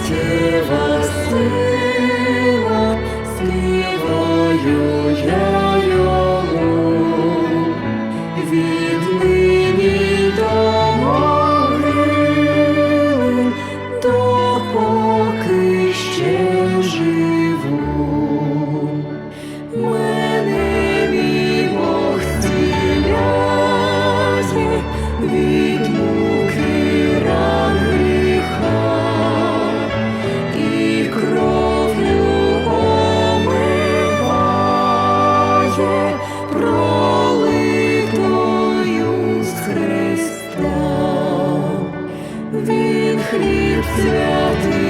життєва сила, співаю я йому, віднині до могили, допоки ще живу. Мене мій Бог зціляє пролитою з. Він хліб святий